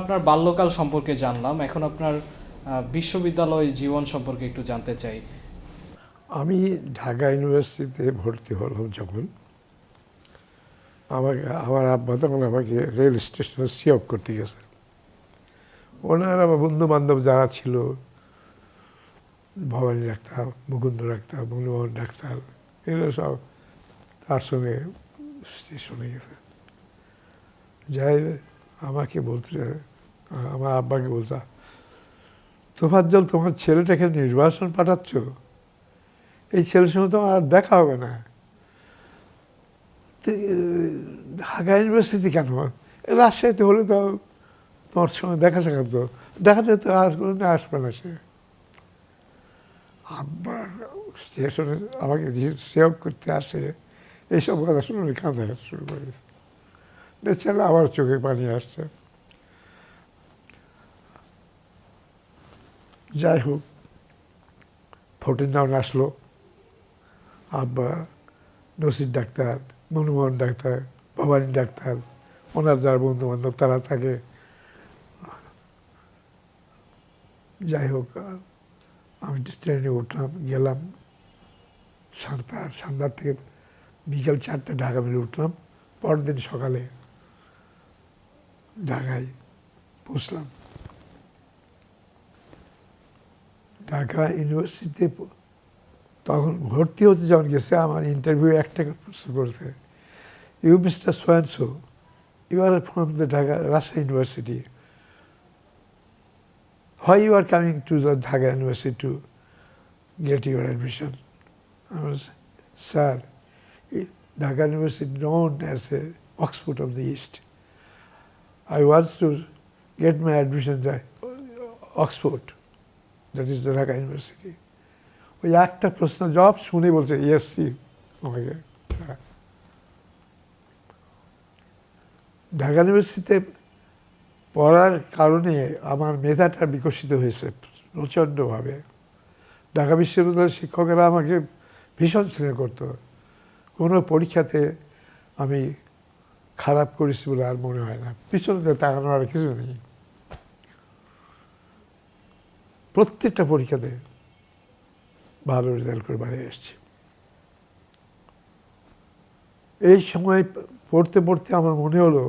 আপনার বাল্যকাল সম্পর্কে জানলাম। এখন আপনার বিশ্ববিদ্যালয় জীবন সম্পর্কে একটু জানতে চাই। আমি ঢাকা ইউনিভার্সিটিতে ভর্তি হলাম যখন। আমাকে, আমার আব্বা তখন আমাকে রেল স্টেশনে সিঅপ করতে গেছে। ওনার আমার বন্ধু বান্ধব যারা ছিল, Bhabani doctor, Mukund doctor Manmohan doctor, এগুলো সব তার সঙ্গে স্টেশনে গেছে। যাই আমাকে বলতে আমার আব্বাকে বলতে তোফাজ্জল, তোমার ছেলেটাকে নির্বাসন পাঠাচ্ছ? এই ছেলের সঙ্গে তোমার আর দেখা হবে না। ঢাকা ইউনিভার্সিটি কেন? রাজশাহীতে হলে তো তোমার সঙ্গে দেখা সাক্ষাৎ তো দেখাতে তো আর কোনোদিন আসবে না সে। আব্বা স্টেশনে আমাকে সেভ করতে আসে, এইসব কথা শুনে কাঁদা শুরু করেছে। ছেলে আবার চোখে পানি আসছে। যাই হোক ফোর্টিন ডাউন আসলো। আব্বা, Nasir doctor, Manmohan doctor, Bhabani doctor, ওনার যার বন্ধু বান্ধব তারা থাকে। যাই হোক আমি ট্রেনে উঠলাম, গেলাম সাতটা সন্ধ্যার থেকে বিকেল চারটে ঢাকা মেলে উঠলাম। পরদিন সকালে ঢাকায় পৌঁছলাম ঢাকা ইউনিভার্সিটিতে প- তখন ভর্তি হতে যখন গেছে আমার ইন্টারভিউ একটা প্রশ্ন করেছে you mister সোয়ানসো you are from the Dhaka Rajshahi university why you are coming to the Dhaka university to get your admission I was, sir, i- Dhaka University known as a Oxford of the East. I want to get my admission at Oxford, is the Dhaka University. ওই একটা প্রশ্ন, জবাব শুনে বলছে yes আমাকে। ঢাকা ইউনিভার্সিটিতে পড়ার কারণে আমার মেধাটা বিকশিত হয়েছে প্রচণ্ডভাবে ঢাকা বিশ্ববিদ্যালয়ের শিক্ষকেরা আমাকে ভীষণ স্নেহ করতো কোনো পরীক্ষাতে আমি খারাপ করেছি বলে আর মনে হয় না পিছনে তাকানোর আর কিছু নেই প্রত্যেকটা পরীক্ষাতে ভালো রেজাল্ট করে বাড়ি এসেছি এই সময় পড়তে পড়তে আমার মনে হলো,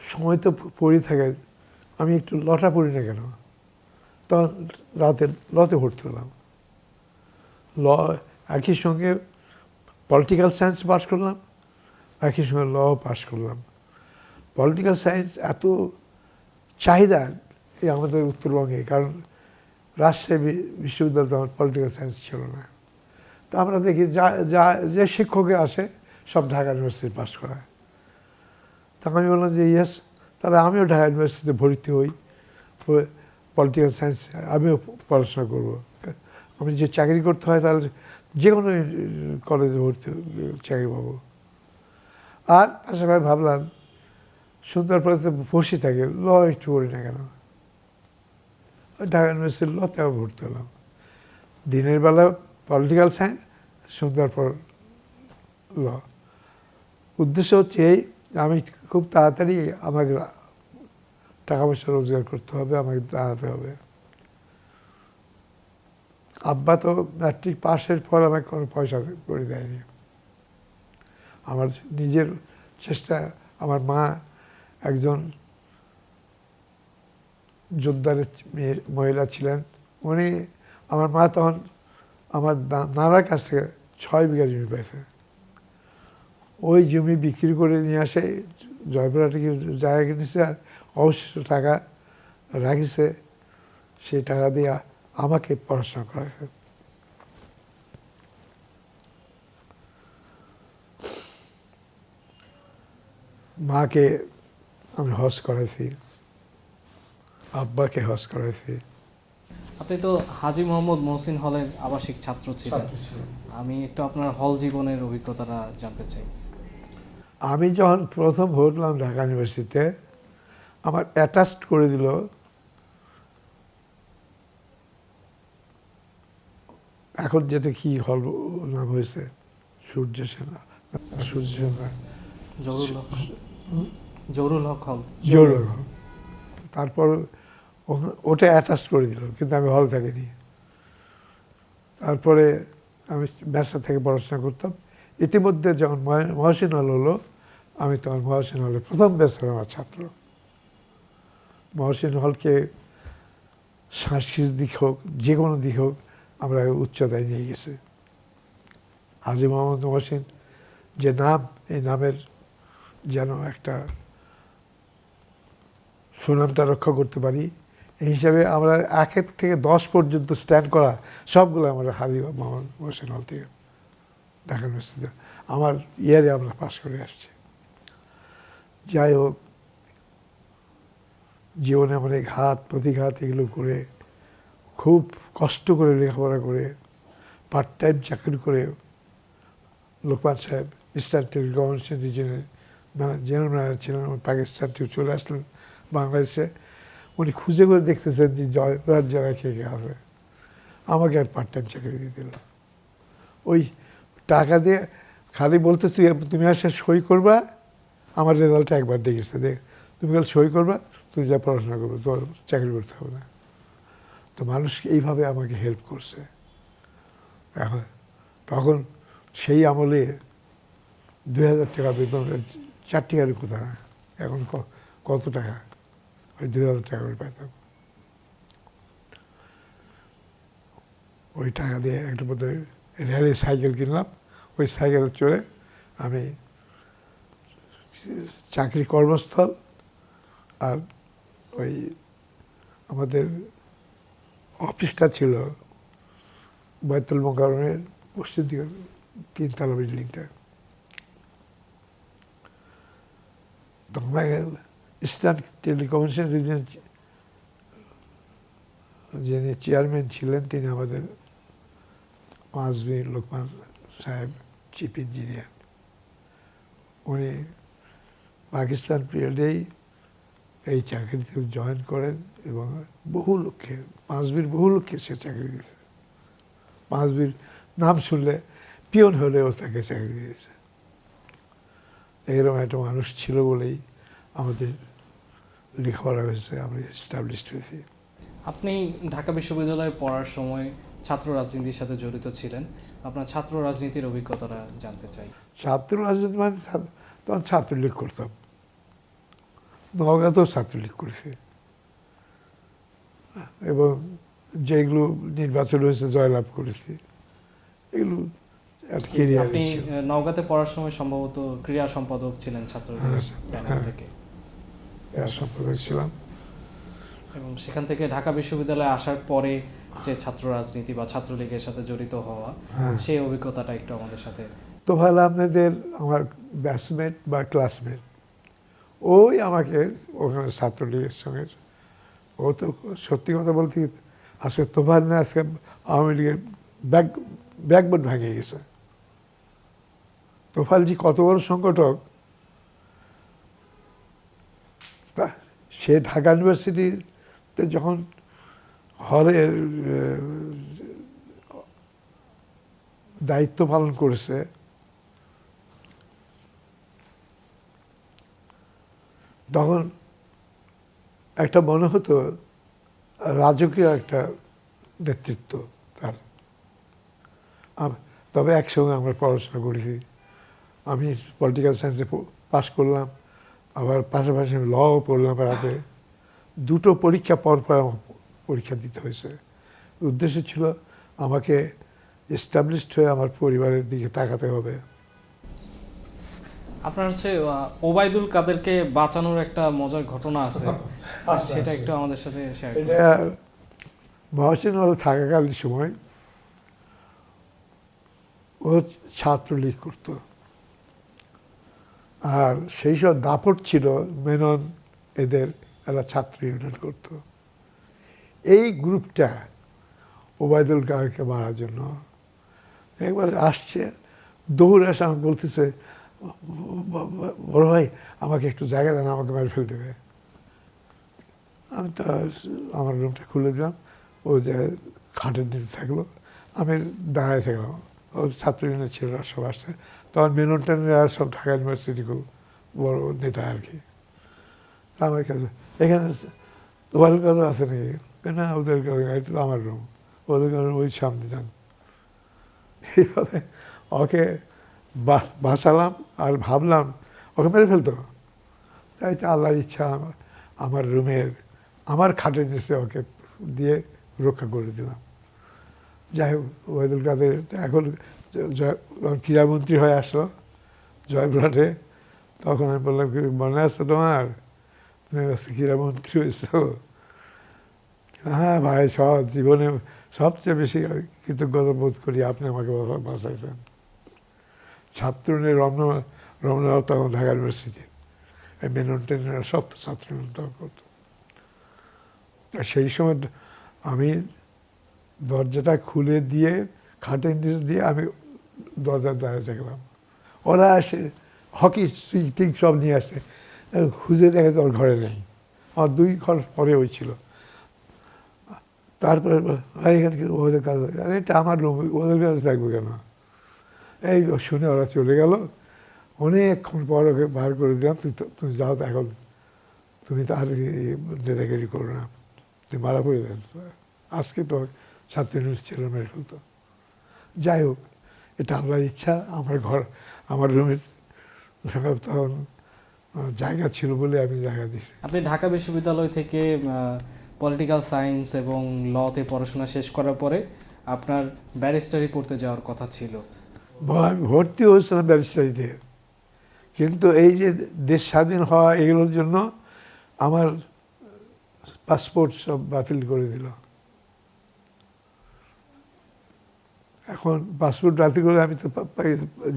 সময় তো পড়ে থাকে, আমি একটু লটা পড়ি না কেন? তখন রাতে লতে ভর্তি হলাম। ল, একই সঙ্গে পলিটিক্যাল সায়েন্স পাস করলাম, একই সঙ্গে ল পাস করলাম। পলিটিক্যাল সায়েন্স এত চাহিদা এই আমাদের উত্তরবঙ্গে কারণ রাজশাহী বি- বিশ্ববিদ্যালয়ে তখন পলিটিক্যাল সায়েন্স ছিল না। তো আমরা দেখি যা যা, যে শিক্ষকে আসে, সব ঢাকা ইউনিভার্সিটি পাস করায়। তখন আমি বললাম যে ইয়েস তাহলে আমিও ঢাকা ইউনিভার্সিটিতে ভর্তি হই। পলিটিক্যাল সায়েন্স আমিও পড়াশোনা করব। আমি যে চাকরি করতে হয়, তাহলে যে কোনো কলেজে ভর্তি চাকরি পাবো। আর পাশাপাশি ভাবলাম সুন্দর পরে তো বসে থাকে ল একটু করি না কেন? ঢাকা ইউনিভার্সিটির লতে আমি ভর্তি হলাম। দিনের বেলা পলিটিক্যাল সায়েন্স সন্ধ্যার পর ল উদ্দেশ্য হচ্ছে এই, আমি খুব তাড়াতাড়ি আমাকে টাকা পয়সা রোজগার করতে হবে, আমাকে দাঁড়াতে হবে। আব্বা তো ম্যাট্রিক পাশের পর আমাকে কোনো পয়সা করে দেয়নি। আমার নিজের চেষ্টা, আমার মা একজন যোদ্ধারের মেয়ে, মহিলা ছিলেন। উনি আমার মা তখন আমার নানার কাছ থেকে ছয় বিঘা জমি পেয়েছে ওই জমি বিক্রি করে নিয়ে আসে, জয়পুরহাটে জায়গা কিনেছে আর অবশিষ্ট টাকা রাখিছে। সেই টাকা দিয়ে আমাকে পড়াশোনা করাছে মাকে আমি হজ করাইছি। আব্বাকে হজ করাইছি। আপনি তো হাজি মোহাম্মদ মহসিন হলের আবাসিক ছাত্র ছিলেন। আমি একটু আপনার হল জীবনের অভিজ্ঞতাটা জানতে চাই। আমি যখন প্রথম ভরলাম ঢাকা ইউনিভার্সিটিতে আমার অ্যাটাচড করে দিল এখন যেটা কি হল নাম হয়েছে সূর্য সেনা সূর্য সেনা। জহুরুল্লাহ জরুল হক হল। জোর তারপর ওখানে- ওটা অ্যাটাচ করে দিল, কিন্তু আমি হল থাকিনি। তারপরে আমি ব্যবসা থেকে পড়াশোনা করতাম। ইতিমধ্যে যখন মহ- মহসিন হল হলো, আমি তখন মহসিন হলে প্রথম বেসের আমার ছাত্র। মহসিন হলকে সাংস্কৃতিক দিক হোক যে কোনো দিক হোক, আমরা উচ্চতায় নিয়ে গেছে। হাজি মোহাম্মদ মহসিন, যে নাম, এই নামের যেন একটা সুনামটা রক্ষা করতে পারি এই হিসাবে আমরা একের থেকে দশ পর্যন্ত স্ট্যান্ড করা সবগুলো আমরা হাজি মোহাম্মদ মোহসেন হল থেকে ঢাকা ইউনিভার্সিটিতে আমার ইয়ারে আমরা পাশ করে আসছি। যাই হোক, জীবনে অনেক ঘাত, প্রতিঘাত এগুলো করে খুব কষ্ট করে লেখাপড়া করে পার্ট টাইম চাকরি করে লোকমান সাহেব ইস্টার্ন টেলিকমিউনিকেশন জেনারেল ম্যানেজার ছিলেন, পাকিস্তান থেকে চলে আসলেন বাংলাদেশে। উনি খুঁজে করে দেখতেছেন যে জয়পুরহাট জেলায় কে কে আছে। আমাকে আর পার্ট টাইম চাকরি দিয়ে দিল ওই টাকা দিয়ে খালি বলতে তুই তুমি আসে সই করবা, আমার রেজাল্টটা একবার দেখেছে দেখ তুমি খালি সই করবা তুমি যা পড়াশোনা করবে, তোর চাকরি করতে হবে না। তো মানুষ এইভাবে আমাকে হেল্প করছে। এখন তখন সেই আমলে দুই হাজার টাকা বেতন চার টাকার কোথা এখন কত টাকা? ওই দুই হাজার টাকা করে পেতাম ওই টাকা দিয়ে একটা মধ্যে রেলে সাইকেল কিনলাম, ওই সাইকেলে চড়ে আমি চাকরি কর্মস্থল আর ওই আমাদের অফিসটা ছিল বৈতল মোকারণের পশ্চিম দিকে, তিনতলা বিল্ডিংটা তখন ইস্টার্ন টেলিকমিউনিকেশন যিনি চেয়ারম্যান ছিলেন তিনি আমাদের মাসবি লোকমান সাহেব চিফ ইঞ্জিনিয়ার উনি পাকিস্তান পিরিয়ডেই এই চাকরিতে জয়েন করেন এবং বহু লোককে মাসবির বহু লোককে সে চাকরি দিয়েছে মাসবির নাম শুনলে পিয়ন হলেও তাকে চাকরি দিয়েছে এরকম একটা মানুষ ছিল বলেই আমাদের লেখাপড়া হয়েছে আমরা এস্টাবলিশড হয়েছি। আপনি ঢাকা বিশ্ববিদ্যালয়ে পড়ার সময় ছাত্র রাজনীতির সাথে জড়িত ছিলেন। আপনার ছাত্র রাজনীতির অভিজ্ঞতাটা জানতে চাই। ছাত্র রাজনীতি মানে ছাত্র- তখন ছাত্রলীগ করতাম। নওগাঁতেও ছাত্রলীগ করেছি। এবং যেগুলো নির্বাচন হয়েছে জয়লাভ করেছি। এগুলো আপনি নওগাঁতে পড়ার সময় সম্ভবত ক্রীড়া সম্পাদক ছিলেন ছাত্রলীগের হ্যাঁ, হ্যাঁ। থেকে। এরা সম্পাদক ছিলাম এবং সেখান থেকে ঢাকা বিশ্ববিদ্যালয়ে আসার পরে যে ছাত্র রাজনীতি বা ছাত্রলীগের সাথে জড়িত হওয়া হ্যাঁ। সেই অভিজ্ঞতাটা একটু আমাদের সাথে তো ভালো আপনাদের আমার ব্যাটসম্যান বা ক্লাসমেট ওই আমাকে ওখানে ছাত্রলীগের সঙ্গে ও তো সত্যি কথা বলতে আজকে তোফাল না আজকে আওয়ামী লীগের ব্যাক ব্যাকবোর্ড ভেঙে গেছে। তোফালজি কত বড় সংগঠক তা সে ঢাকা ইউনিভার্সিটিতে যখন হলের দায়িত্ব পালন করেছে, তখন একটা মনে হতো, রাজকীয় একটা নেতৃত্ব তার। তবে একসঙ্গে আমরা পড়াশোনা করেছি। আমি পলিটিক্যাল সায়েন্সে পাশ করলাম। আবার পাশাপাশি আমি লও পড়লাম রাতে দুটো পরীক্ষা পর পর আমার পরীক্ষা দিতে হয়েছে। উদ্দেশ্য ছিল আমাকে এস্টাবলিশড হয়ে আমার পরিবারের দিকে তাকাতে হবে। আপনার হচ্ছে ওবায়দুল কাদেরকে বাঁচানোর একটা মজার ঘটনা আছে। সেটা একটু আমাদের সাথে শেয়ার এটা মহসিন হলে থাকাকালীন সময় ও ছাত্রলীগ করত। আর সেই সব দাপট ছিল, মেনন এদের, এরা ছাত্র ইউনিয়ন করত। এই গ্রুপটা ওবায়দুল কারকে মারার জন্য একবার আসছে। দৌড় আসে আমাকে বলতেছে, বড় ভাই, আমাকে একটু জায়গা দেন, আমাকে মেরে ফেল দেবে। আমি তো আমার রুমটা খুলে দিলাম ও যে খাটের নিচে থাকল, আমি দাঁড়ায় থাকলাম। ও ছাত্র ইউনিয়নের ছেলেরা সব আসছে। তখন মেননটেনরা সব ঢাকা ইউনিভার্সিটি খুব বড় নেতা আর কি। আমার কাছে, এখানে ওদের কাছে আছে নাকি? না, ওদের এটা তো আমার রুম। ওদের কাছে ওই সামনে যান এইভাবে ওকে বাঁচালাম আর ভাবলাম ওকে মেরে ফেলতো। তাই তো আল্লাহর ইচ্ছা আমার রুমের, আমার খাটের নিচে ওকে দিয়ে রক্ষা করে দিলাম। যাই হোক ওয়েদুল কাদের এখন ক্রীড়ামন্ত্রী হয়ে আসলো, জয়পুরহাটে, তখন আমি বললাম, কি মনে আছে তোমার? তুমি ক্রীড়ামন্ত্রী হয়েছো। হ্যাঁ ভাই সব জীবনে সবচেয়ে বেশি কৃতজ্ঞতা বোধ করি আপনি আমাকে বাঁচা- বাঁচাইছেন ছাত্রনের রমনা রমনাও তখন ঢাকা ইউনিভার্সিটি। মেনন টেনের সব ছাত্র করতো। সেই সময় আমি দরজাটা খুলে দিয়ে, খাটের নিচে দিয়ে আমি দরজার দ্বারে দেখলাম। ওরা আসে, হকি স্টিক টিক সব নিয়ে আসে। খুঁজে দেখে তো ওর ঘরে নেই। আমার দুই ঘর পরে ওই ছিল। তারপরে এখানে ওদের কাজ? আরে, এটা আমার রুম, ওদের কাছে থাকবে কেন? এই শুনে ওরা চলে গেল। অনেকক্ষণ পর ওকে বার করে দিলাম, তুই তুমি যাও তো এখন। তুমি তো আর নেতাগিরি করো না। তুমি মারা পড়ে যাচ্ছ আজকে তো ছাত্রী ছিল মেরে ফেলতো। যাই হোক এটা আমার ইচ্ছা আমার ঘর আমার রুমের তখন জায়গা ছিল বলে আমি জায়গা দিছি আপনি ঢাকা বিশ্ববিদ্যালয় থেকে পলিটিক্যাল সায়েন্স এবং লতে পড়াশোনা শেষ করার পরে আপনার ব্যারিস্টারি পড়তে যাওয়ার কথা ছিল। আমি ভর্তি হয়েছিলাম ব্যারিস্টারিতে কিন্তু এই যে দেশ স্বাধীন হওয়া এগুলোর জন্য আমার পাসপোর্ট সব বাতিল করে দিল। এখন পাসপোর্ট বাতিল করে আমি তো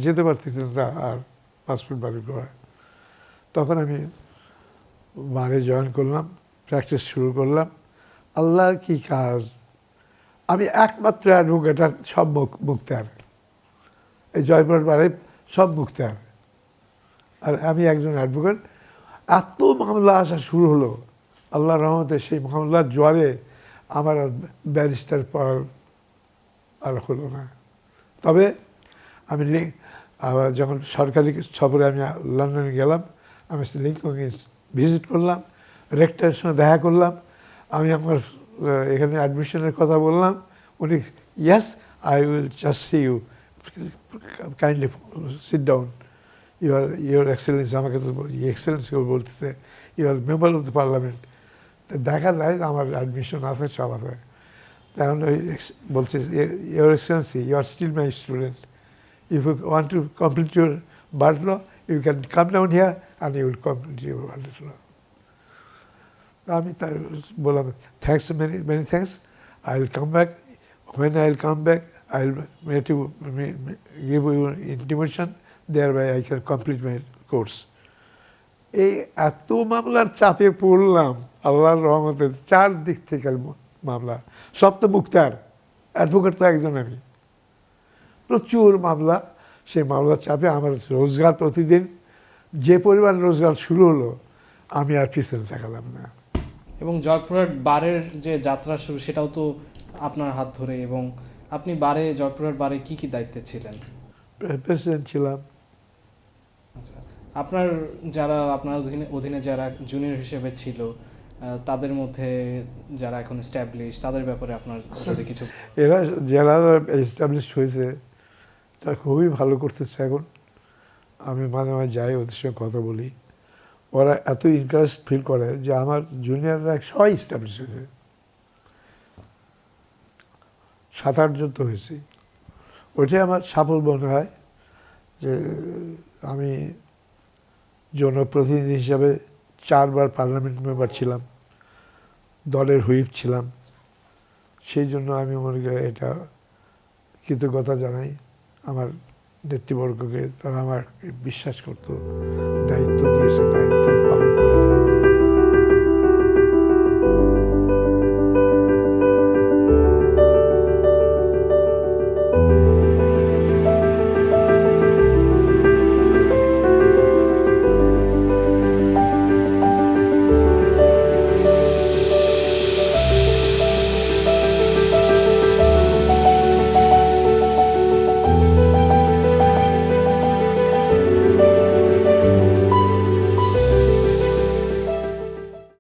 যেতে পারতেছি না আর পাসপোর্ট বাতিল করা তখন আমি বারে জয়েন করলাম, প্র্যাকটিস শুরু করলাম। আল্লাহর কি কাজ? আমি একমাত্র অ্যাডভোকেট আর সব মুখ, মুক্তার। এই জয়পুরের বারে সব মুক্তার। আর আমি একজন অ্যাডভোকেট এত মামলা আসা শুরু হলো। আল্লাহ রহমতে সেই মামলার জোয়ারে আমার ব্যারিস্টার পড়ার আর হলো না। তবে আমি লিঙ্ক আবার যখন সরকারি সফরে আমি লন্ডনে গেলাম, আমি লিঙ্ককে ভিজিট করলাম রেক্টারের সঙ্গে দেখা করলাম, আমি আমার এখানে অ্যাডমিশনের কথা বললাম, উনি yes I will just see you kindly sit down your your excellence আমাকে তো এক্সেলেন্স বলতেছে your member of the parliament দেখা যায় আমার অ্যাডমিশন আছে, সব আছে। তখন ওই বলছে your excellency you are still my student if you want to complete your bar law you can come down here and you will complete your bar law আমি তার বললাম thanks many many thanks I will come back I will come back, I will make you, me- me- give you intimation, thereby I can complete my course. এই এত মামলার চাপে পড়লাম আল্লাহর রহমতে চার দিক থেকে মামলা। সব তো মুক্তার অ্যাডভোকেট তো একজন আমি। প্রচুর মামলা সেই মামলার চাপে আমার রোজগার প্রতিদিন যে পরিমাণ রোজগার শুরু হলো আমি আর পিছনে তাকালাম না। এবং জয়পুরহাট বারের যে যাত্রা শুরু সেটাও তো আপনার হাত ধরে এবং আপনি বারে জয়পুরহাট বারে কি কি দায়িত্বে ছিলেন? প্রেসিডেন্ট ছিলাম। আচ্ছা আপনার যারা আপনার অধীনে অধীনে যারা জুনিয়র হিসেবে ছিল তাদের মধ্যে যারা এখন স্ট্যাবলিশ তাদের ব্যাপারে আপনার যদি কিছু এরা যারা এস্টাবলিশ হয়েছে, তারা খুবই ভালো করতেছে এখন। আমি মাঝে মাঝে যাই ওদের সঙ্গে কথা বলি। ওরা এত ইন্টারেস্ট ফিল করে যে আমার জুনিয়ররা সবাই এস্টাবলিশ হয়েছে। সাত আটজন তো হয়েছে। ওইটাই আমার সাফল্য মনে হয় যে আমি জনপ্রতিনিধি হিসাবে চারবার পার্লামেন্ট মেম্বার ছিলাম। দলের হুইপ ছিলাম। সেই জন্য আমি মনে করি এটা কৃতজ্ঞতা জানাই। আমার নেতৃবর্গকে, তারা আমার বিশ্বাস করত, দায়িত্ব দিয়েছে, দায়িত্ব